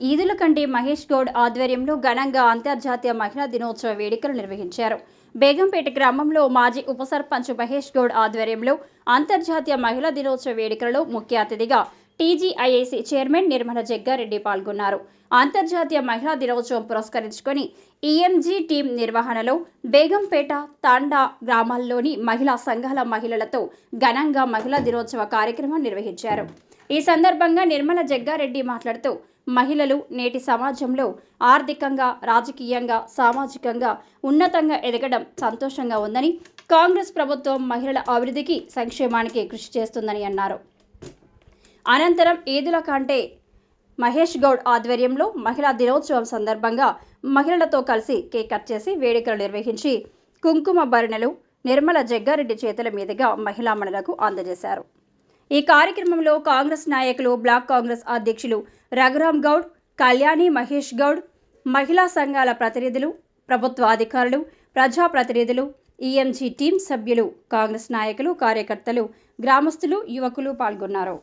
ఈదులకండి మహేష్ గౌడ్ ఆధ్వర్యంలో ఘనంగా అంతర్జాతీయ మహిళా దినోత్సవ వేడుకలు నిర్వహించారు. బేగంపేట గ్రామంలో మాజీ ఉప సర్పంచ్ మహేష్ గౌడ్ ఆధ్వర్యంలో అంతర్జాతీయ మహిళా దినోత్సవ వేడుకలలో ముఖ్య అతిథిగా టీజీఐఏసీ చైర్మన్ నిర్మల జగ్గారెడ్డి పాల్గొన్నారు. అంతర్జాతీయ మహిళా దినోత్సవం పురస్కరించుకొని ఈఎంజీ టీం నిర్వహణలో బేగంపేట తాండా గ్రామాల్లోని మహిళా సంఘాల మహిళలతో ఘనంగా మహిళా దినోత్సవ కార్యక్రమం నిర్వహించారు. ఈ సందర్భంగా నిర్మల జగ్గారెడ్డి మాట్లాడుతూ మహిళలు నేటి సమాజంలో ఆర్థికంగా రాజకీయంగా సామాజికంగా ఉన్నతంగా ఎదగడం సంతోషంగా ఉందని కాంగ్రెస్ ప్రభుత్వం మహిళల అభివృద్ధికి సంక్షేమానికి కృషి చేస్తుందని అన్నారు. అనంతరం ఈదుల కంటే మహేష్ గౌడ్ ఆధ్వర్యంలో మహిళా దినోత్సవం సందర్భంగా మహిళలతో కలిసి కేక్ కట్ చేసి వేడుకలు నిర్వహించి కుంకుమ భరణలు నిర్మల జగ్గారెడ్డి చేతుల మీదుగా మహిళామణులకు అందజేశారు. ఈ కార్యక్రమంలో కాంగ్రెస్ నాయకులు బ్లాక్ కాంగ్రెస్ అధ్యక్షులు రఘురామ్ గౌడ్ కళ్యాణి మహేష్ గౌడ్ మహిళా సంఘాల ప్రతినిధులు ప్రభుత్వ అధికారులు ప్రజాప్రతినిధులు ఈఎంజీ టీం సభ్యులు కాంగ్రెస్ నాయకులు కార్యకర్తలు గ్రామస్తులు యువకులు పాల్గొన్నారు.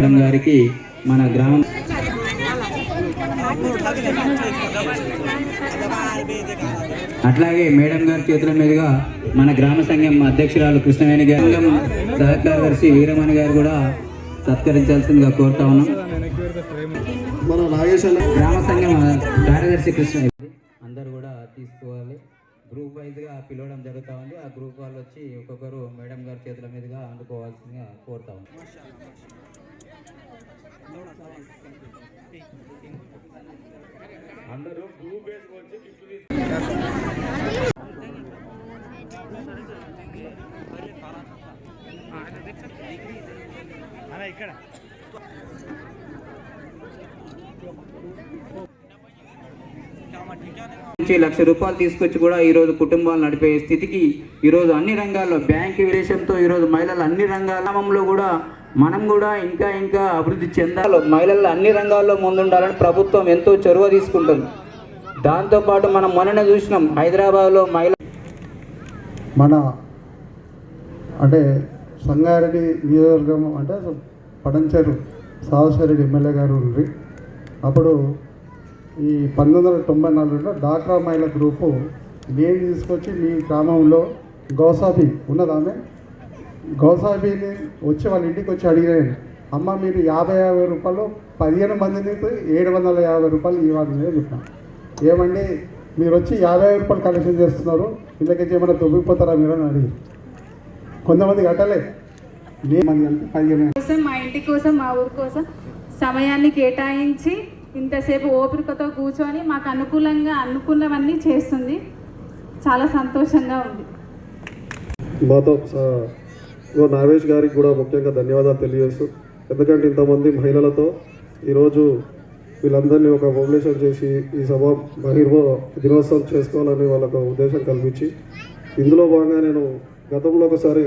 మేడం గారికి మన గ్రామం అట్లాగే మేడం గారి చేతుల మీదుగా మన గ్రామ సంఘం అధ్యక్షురాలు కృష్ణవేణి గారు సహకారదర్శి వీరమణి గారు కూడా సత్కరించాల్సిందిగా కోరుతా ఉన్నాం. మన గ్రామ సంఘం కార్యదర్శి కృష్ణ అందరూ కూడా తీసుకోవాలి. గ్రూప్ వైజ్గా పిలవడం జరుగుతూ ఉంది. ఆ గ్రూప్ వాళ్ళు వచ్చి ఒక్కొక్కరు మేడం గారి చేతుల మీదుగా అందుకోవాల్సిందిగా కోరుతా ఉన్నాం. అందరూ గ్రూప్ వేసుకొచ్చి గిఫ్ట్ తీసుకు నుంచి లక్ష రూపాయలు తీసుకొచ్చి కూడా ఈరోజు కుటుంబాలు నడిపే స్థితికి ఈరోజు అన్ని రంగాల్లో బ్యాంక్ విరేషంతో ఈరోజు మహిళలు అన్ని రంగాలలో కూడా మనం కూడా ఇంకా ఇంకా అభివృద్ధి చెందాలి. మహిళలు అన్ని రంగాల్లో ముందుండాలని ప్రభుత్వం ఎంతో చొరవ తీసుకుంటుంది. దాంతోపాటు మనం మొన్ననే చూసినాం హైదరాబాద్లో మహిళ మన అంటే సంగారెడ్డి నియోజకవర్గం అంటే పడంచేరు సాహసరెడ్డి ఎమ్మెల్యే గారు ఉండ్రి. అప్పుడు ఈ పంతొమ్మిది వందల తొంభై నాలుగులో డాక్రా మహిళ గ్రూపు నేను తీసుకొచ్చి మీ గ్రామంలో గౌసాబి ఉన్నదామె గౌసాబిని వచ్చి వాళ్ళ ఇంటికి వచ్చి అడిగాను అమ్మ మీరు యాభై యాభై రూపాయలు పదిహేను మందిని ఏడు వందల యాభై రూపాయలు ఇవ్వాలి నేను చెప్పిన. ఏమండి మీరు వచ్చి యాభై రూపాయలు కలెక్షన్ చేస్తున్నారు ఇంతకైతే ఏమైనా తొమ్మిపోతారా మీరు అని అడిగి కొంతమంది కట్టలే నేను పదిహేను కోసం మా ఇంటి కోసం మా ఊరి కోసం సమయాన్ని కేటాయించి ఇంతసేపు ఓపికతో కూర్చొని మాకు అనుకూలంగా అనుకున్నవన్నీ చేస్తుంది. చాలా సంతోషంగా ఉంది. మాతో నాగేష్ గారికి కూడా ముఖ్యంగా ధన్యవాదాలు తెలియజేస్తూ ఎందుకంటే ఇంతమంది మహిళలతో ఈరోజు వీళ్ళందరినీ ఒక మొబిలేషన్ చేసి ఈ సభ మహిళ దినోత్సవం చేసుకోవాలని వాళ్ళకు ఉద్దేశం కల్పించి ఇందులో భాగంగా నేను గతంలో ఒకసారి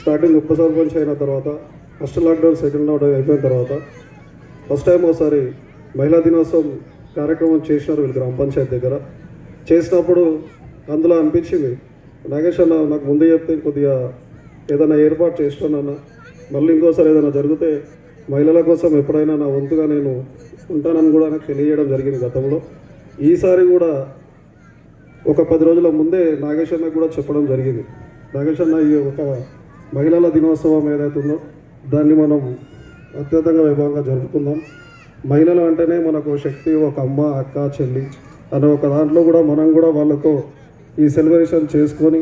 స్టార్టింగ్ ఉప సర్పంచ్ అయిన తర్వాత ఫస్ట్ లాక్డౌన్ సెకండ్ లాక్డౌన్ అయిపోయిన తర్వాత ఫస్ట్ టైం ఒకసారి మహిళా దినోత్సవం కార్యక్రమం చేసినారు వీళ్ళు గ్రామ పంచాయతీ దగ్గర. చేసినప్పుడు అందులో అనిపించింది నాగేష్ అన్న నాకు ముందే చెప్తే కొద్దిగా ఏదైనా ఏర్పాటు చేస్తానన్న మళ్ళీ ఇంకోసారి ఏదైనా జరిగితే మహిళల కోసం ఎప్పుడైనా నా వంతుగా నేను ఉంటానని కూడా నాకు తెలియజేయడం జరిగింది గతంలో. ఈసారి కూడా ఒక పది రోజుల ముందే నాగేష్ అన్న కూడా చెప్పడం జరిగింది. నాగేష్ అన్న ఈ ఒక మహిళల దినోత్సవం ఏదైతే ఉందో దాన్ని మనం అత్యంతంగా వైభవంగా జరుపుకుందాం. మహిళలు అంటేనే మనకు శక్తి ఒక అమ్మ అక్క చెల్లి అనే ఒక దాంట్లో కూడా మనం కూడా వాళ్ళతో ఈ సెలబ్రేషన్ చేసుకొని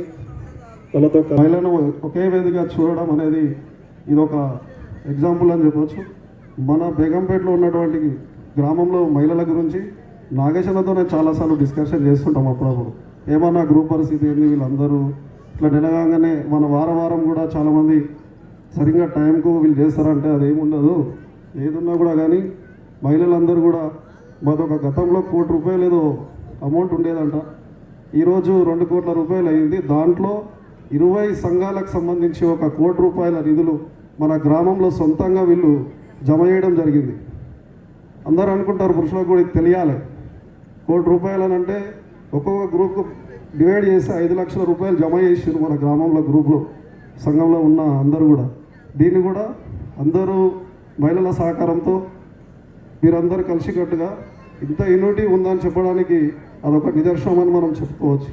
వాళ్ళతో ఒక మహిళను ఒకే వేదిక చూడడం అనేది ఇది ఒక ఎగ్జాంపుల్ అని చెప్పొచ్చు. మన బేగంపేటలో ఉన్నటువంటి గ్రామంలో మహిళల గురించి నాగేశ్వరతో నేను చాలాసార్లు డిస్కషన్ చేస్తుంటాం అప్పుడప్పుడు. ఏమన్నా గ్రూప్ పరిస్థితి ఏంది వీళ్ళందరూ? ఇట్లా నిలగానే మన వారం వారం కూడా చాలామంది సరిగ్గా టైంకు వీళ్ళు చేస్తారంటే అదేముండదు ఏదున్నా కూడా కానీ మహిళలందరూ కూడా మాదొక గతంలో కోటి రూపాయలు ఏదో అమౌంట్ ఉండేదంట. ఈరోజు రెండు కోట్ల రూపాయలు అయింది. దాంట్లో ఇరవై సంఘాలకు సంబంధించి ఒక కోటి రూపాయల నిధులు మన గ్రామంలో సొంతంగా వీళ్ళు జమ చేయడం జరిగింది. అందరూ అనుకుంటారు పురుషులకు కూడా తెలియాలి. కోటి రూపాయలు అని అంటే ఒక్కొక్క గ్రూప్కు డివైడ్ చేసి ఐదు లక్షల రూపాయలు జమ చేసారు మన గ్రామంలో గ్రూప్లో సంఘంలో ఉన్న అందరూ కూడా. దీన్ని కూడా అందరూ మహిళల సహకారంతో మీరందరూ కలిసికట్టుగా ఇంత యూనిటీ ఉందని చెప్పడానికి అదొక నిదర్శనం అని మనం చెప్పుకోవచ్చు.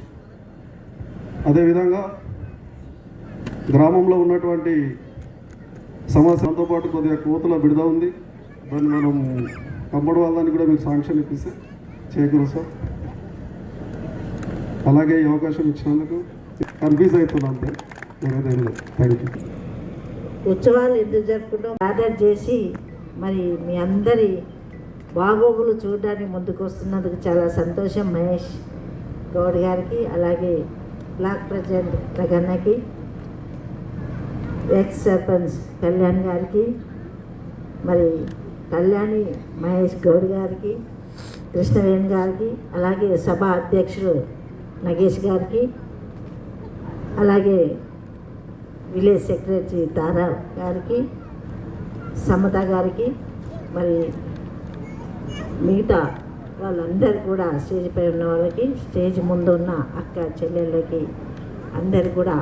అదేవిధంగా గ్రామంలో ఉన్నటువంటి సమస్యలతో పాటు కొద్దిగా కోతుల బిడద ఉంది. దాన్ని మనం కమ్మడి వాళ్ళని కూడా మీకు సాంక్షన్ ఇప్పిస్తే చేయగలరు సార్. అలాగే ఈ అవకాశం ఇచ్చినందుకు కన్ఫ్యూజ్ అవుతున్నాను అంతే. వేరేదేం లేదు. థ్యాంక్ యూ ఉత్సవాలు ఎందుకు జరుపుకుంటూ? ఆర్డర్ చేసి మరి మీ అందరి బాగోగులు చూడడానికి ముందుకు వస్తున్నందుకు చాలా సంతోషం మహేష్ గౌడ్ గారికి అలాగే బ్లాక్ ప్రెసిడెంట్ ప్రగన్నకి ఎక్స్ సర్పంచ్ కళ్యాణ్ గారికి మరి కళ్యాణి మహేష్ గౌడ్ గారికి కృష్ణవేణి గారికి అలాగే సభ అధ్యక్షుడు నగేష్ గారికి అలాగే విలేజ్ సెక్రటరీ తారా గారికి సమత గారికి మరి మిగతా వాళ్ళందరూ కూడా స్టేజ్ పై ఉన్న వాళ్ళకి స్టేజ్ ముందు ఉన్న అక్క చెల్లెళ్ళకి అందరు కూడా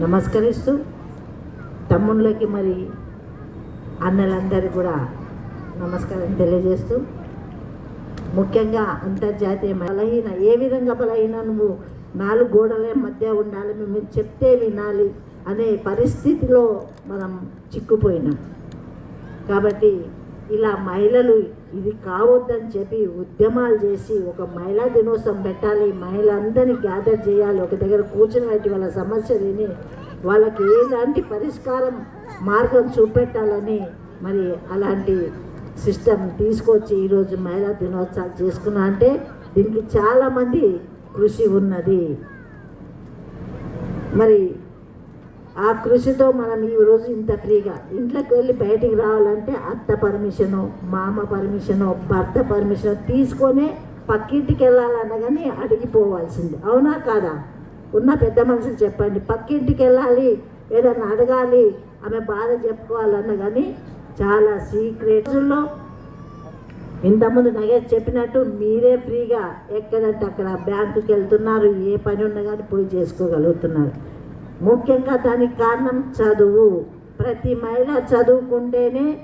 నమస్కరిస్తూ తమ్ముళ్ళకి మరి అన్నలందరూ కూడా నమస్కారం తెలియజేస్తూ ముఖ్యంగా అంతర్జాతీయ బలహీన ఏ విధంగా బలహీన నువ్వు? నాలుగు గోడల మధ్య ఉండాలి మేము చెప్తే వినాలి అనే పరిస్థితిలో మనం చిక్కుపోయినాం. కాబట్టి ఇలా మహిళలు ఇది కావద్దని చెప్పి ఉద్యమాలు చేసి ఒక మహిళా దినోత్సవం పెట్టాలి మహిళలందరినీ గ్యాదర్ చేయాలి ఒక దగ్గర కూర్చుని పెట్టి వాళ్ళ సమస్య విని వాళ్ళకి ఎలాంటి పరిష్కారం మార్గం చూపెట్టాలని మరి అలాంటి సిస్టమ్ తీసుకొచ్చి ఈరోజు మహిళా దినోత్సవాలు చేసుకున్నా అంటే దీనికి చాలామంది కృషి ఉన్నది. మరి ఆ కృషితో మనం ఈ రోజు ఇంత ఫ్రీగా ఇంట్లోకి వెళ్ళి బయటికి రావాలంటే అత్త పర్మిషను మామ పర్మిషను భర్త పర్మిషన్ తీసుకొనే పక్కింటికి వెళ్ళాలన్నా కానీ అడిగిపోవాల్సింది అవునా కాదా? ఉన్న పెద్ద మనుషులు చెప్పండి. పక్కింటికి వెళ్ళాలి ఏదన్నా అడగాలి ఆమె బాధ చెప్పుకోవాలన్నా కానీ చాలా సీక్రెట్స్లో ఇంతకుముందు నగేష్ చెప్పినట్టు మీరే ఫ్రీగా ఎక్కడంటే అక్కడ బ్యాంకుకి వెళ్తున్నారు ఏ పని ఉన్నా కానీ పోయి చేసుకోగలుగుతున్నారు. ముఖ్యంగా దానికి కారణం చదువు. ప్రతి మహిళ చదువుకుంటేనే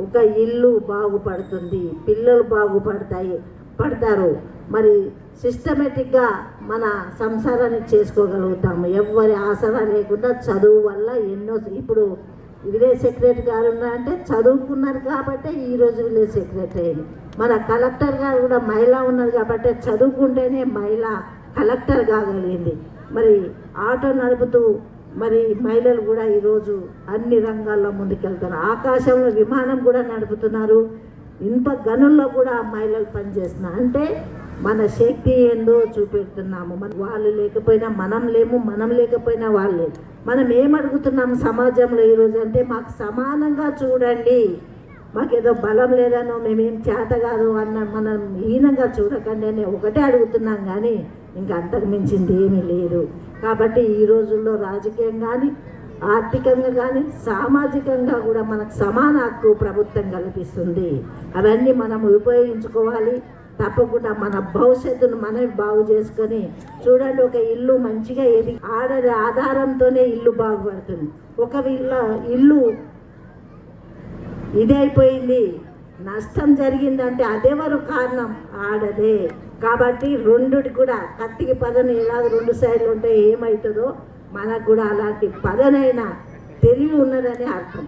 ఒక ఇల్లు బాగుపడుతుంది. పిల్లలు బాగుపడతాయి పడతారు. మరి సిస్టమేటిక్గా మన సంసారాన్ని చేసుకోగలుగుతాము. ఎవరి ఆసరా లేకుండా చదువు వల్ల ఎన్నో ఇప్పుడు విలేజ్ సెక్రటరీ గారు ఉన్నారంటే చదువుకున్నారు కాబట్టి ఈరోజు విలేజ్ సెక్రటరీ అయింది మన కలెక్టర్ గారు కూడా మహిళ ఉన్నారు కాబట్టి చదువుకుంటేనే మహిళ కలెక్టర్ కాగలిగింది. మరి ఆటో నడుపుతూ మరి మహిళలు కూడా ఈరోజు అన్ని రంగాల్లో ముందుకెళ్తారు. ఆకాశంలో విమానం కూడా నడుపుతున్నారు. ఇనుప గనుల్లో కూడా మహిళలు పనిచేస్తున్నారు. అంటే మన శక్తి ఏందో చూపెడుతున్నాము. మన వాళ్ళు లేకపోయినా మనం లేము మనం లేకపోయినా వాళ్ళు లేము మనం ఏమడుగుతున్నాము సమాజంలో ఈరోజు అంటే మాకు సమానంగా చూడండి. మాకేదో బలం లేదనో మేమేం చేత కాదు అన్న మనం హీనంగా చూడకండి అని ఒకటే అడుగుతున్నాం కానీ ఇంకా అంతకు మించింది ఏమీ లేదు. కాబట్టి ఈ రోజుల్లో రాజకీయం కానీ ఆర్థికంగా కానీ సామాజికంగా కూడా మనకు సమాన హక్కు ప్రభుత్వం కల్పిస్తుంది. అవన్నీ మనం ఉపయోగించుకోవాలి. తప్పకుండా మన భవిష్యత్తును మనమే బాగు చేసుకొని చూడండి ఒక ఇల్లు మంచిగా ఏది ఆడది ఆధారంతోనే ఇల్లు బాగుపడుతుంది. ఒక ఇల్లు ఇల్లు అయిపోయింది. నష్టం జరిగిందంటే అదెవరు కారణం ఆడదే. కాబట్టి రెండుటి కూడా కత్తికి పదను ఎలాగ రెండు సైడ్లు ఉంటే ఏమవుతుందో మనకు కూడా అలాంటి పదనైనా తెలివి ఉన్నదని అర్థం.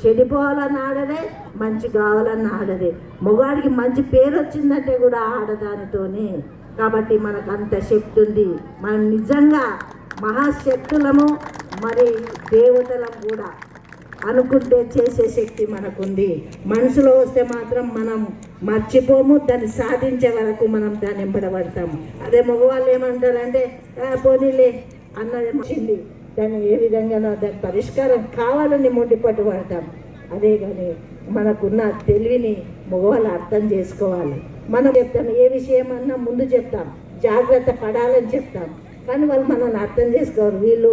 చెడిపోవాలని ఆడదే మంచి కావాలని ఆడదే. మొగాడికి మంచి పేరు వచ్చిందంటే కూడా ఆడదానితోనే. కాబట్టి మనకు అంత శక్తి ఉంది. మనం నిజంగా మహాశక్తులము మరి దేవతలం కూడా. అనుకుంటే చేసే శక్తి మనకుంది. మనసులో వస్తే మాత్రం మనం మర్చిపోము దాన్ని సాధించే వరకు మనం దాన్ని ఎంబడబడతాము అదే మగవాళ్ళు ఏమంటారంటే పోనీలే అన్నది వచ్చింది దాన్ని ఏ విధంగా దాని పరిష్కారం కావాలని మొండిపట్టు పడతాం అదే కానీ మనకున్న తెలివిని మగవాళ్ళు అర్థం చేసుకోవాలి. మనం చెప్తాం ఏ విషయం అన్నా ముందు చెప్తాం జాగ్రత్త పడాలని చెప్తాం. కానీ వాళ్ళు మనల్ని అర్థం చేసుకోరు. వీళ్ళు